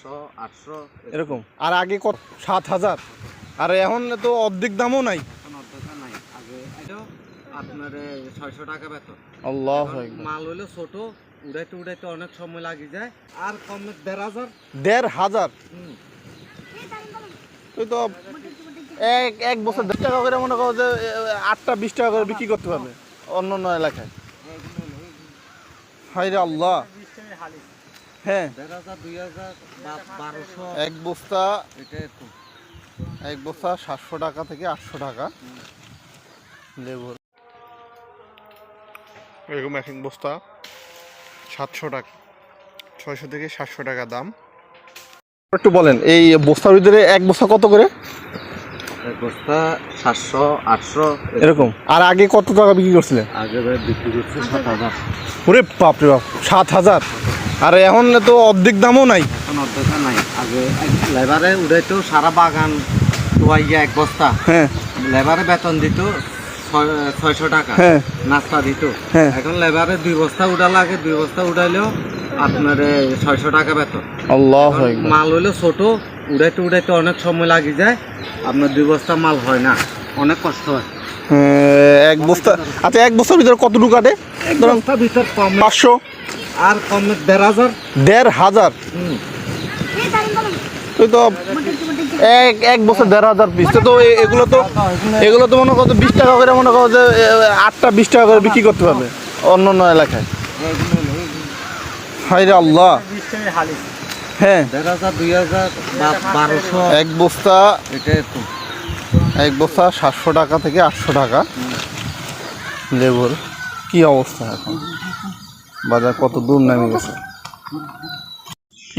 সাতশো আটশো এরকম। আর আগে কত? সাত হাজার। আর এখন তো অর্ধেক দামও নাই। আপনার ছয়শো টাকা বেতন। আল্লাহ মাল হইল ছোট উড়াইতে উড়াইতে অনেক সময় লাগি যায়। আর কমে দেড় হাজার। দেড় হাজার? তুই তো এক এক বছর দেড় টাকা করে মনে করো যে আটটা বিশ টাকা করে বিক্রি করতে পারবে। অন্য অন্য এলাকায়। হাই রে আল্লাহ। হ্যাঁ। এক বস্তা এটা এক বস্তা সাতশো টাকা থেকে আটশো টাকা লেবুর এরকম এক এক বস্তা সাতশো টাকা ছয়শো থেকে সাতশো টাকা দাম। একটু বলেন এই বস্তার ভিতরে এক বস্তা কত করে? এক বস্তা সাতশো আটশো। এরকম। আর আগে কত টাকা বিক্রি করছিলেন? আগে বিক্রি করছে সাত হাজার। ওরে বাপরে বাপ সাত হাজার। আর এখন তো অর্ধেক দামও নাই। এখন অর্ধেকটা নাই। আগে লেবারে উড়াইতো সারা বাগান এক বস্তা। হ্যাঁ। লেবারে বেতন দিত ছয়- ছয়শো টাকা। হ্যাঁ। নাস্তা দিত। হ্যাঁ। এখন লেবারে দুই বস্তা উঠা লাগে দুই বস্তা উঠাইলেও আপনার ছয়শো টাকা বেতন। আল্লাহ মাল হইল ছোট উড়াইতে উড়াইতে অনেক সময় লাগি যায়। আপনার দুই বস্তা মাল হয় না। অনেক কষ্ট হয়। এক বস্তা আচ্ছা এক বস্তার ভিতরে কতটুকু কাটে? ভিতর কম পাঁচশো? আর কমে দেড় হাজার? দেড় হাজার? তুই তো এক এক বছর দেড় হাজার পিস তো এগুলো তো এগুলো তো মনে করো বিশ টাকা করে মনে করো যে আটটা বিশ টাকা করে বিক্রি করতে পারবে অন্য অন্য এলাকায়। হাই রে আল্লাহ। হ্যাঁ। এক বস্তা এক বস্তা সাতশো টাকা থেকে আটশো টাকা। লেবুর। কি অবস্থা এখন? বাজার কত দূর নামে গেছে।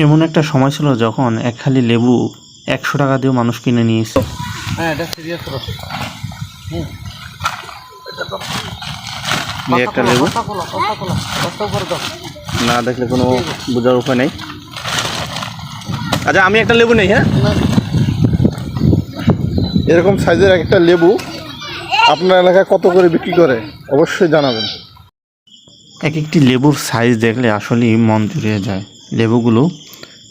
এমন একটা সময় ছিল যখন এক খালি লেবু একশো টাকা দিয়েও মানুষ কিনে নিয়েছে হ্যাঁ এটা সিরিয়াস একটা লেবু। না দেখলে কোনো বোঝার উপায় নেই। আচ্ছা আমি একটা লেবু নেই হ্যাঁ? এরকম সাইজের একটা লেবু আপনার এলাকায় কত করে বিক্রি করে? অবশ্যই জানাবেন। এক একটি লেবুর সাইজ দেখলে আসলেই মন জুড়িয়ে যায়। লেবুগুলো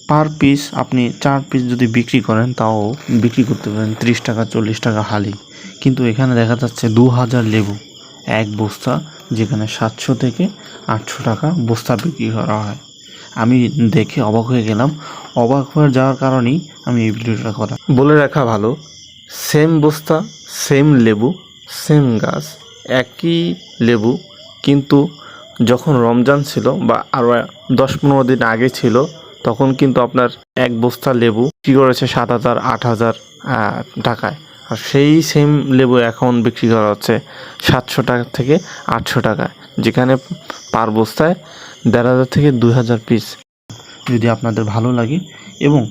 পার পিস আপনি চার পিস যদি বিক্রি করেন, তাও বিক্রি করতে পারেন ত্রিশ টাকা, চল্লিশ টাকা হালি। কিন্তু এখানে দেখা যাচ্ছে দু হাজার লেবু, এক বস্তা, যেখানে সাতশো থেকে আটশো টাকা বস্তা বিক্রি করা হয়। আমি দেখে অবাক হয়ে গেলাম। অবাক হয়ে যাওয়ার কারণেই আমি এই ভিডিওটা করা। বলে রাখা ভালো সেম বস্তা সেম লেবু সেম গাছ, একই লেবু, কিন্তু যখন রমজান ছিল বা আরও দশ পনেরো দিন আগে ছিল, তখন কিন্তু আপনার এক বস্তা লেবু বিক্রি করেছে সাত হাজার, আট হাজার টাকায়। আর সেই সেম লেবু এখন বিক্রি করা হচ্ছে সাতশো টাকা থেকে আটশো টাকায়, যেখানে পার বস্তায় দেড় হাজার থেকে দুই হাজার পিস যদি আপনাদের ভালো লাগে এবং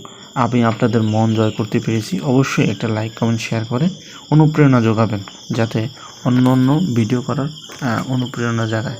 আমি আপনাদের মন জয় করতে পেরেছি, অবশ্যই একটা লাইক কমেন্ট শেয়ার করে অনুপ্রেরণা যোগাবেন, যাতে অন্য অন্য ভিডিও করার অনুপ্রেরণা জাগায়।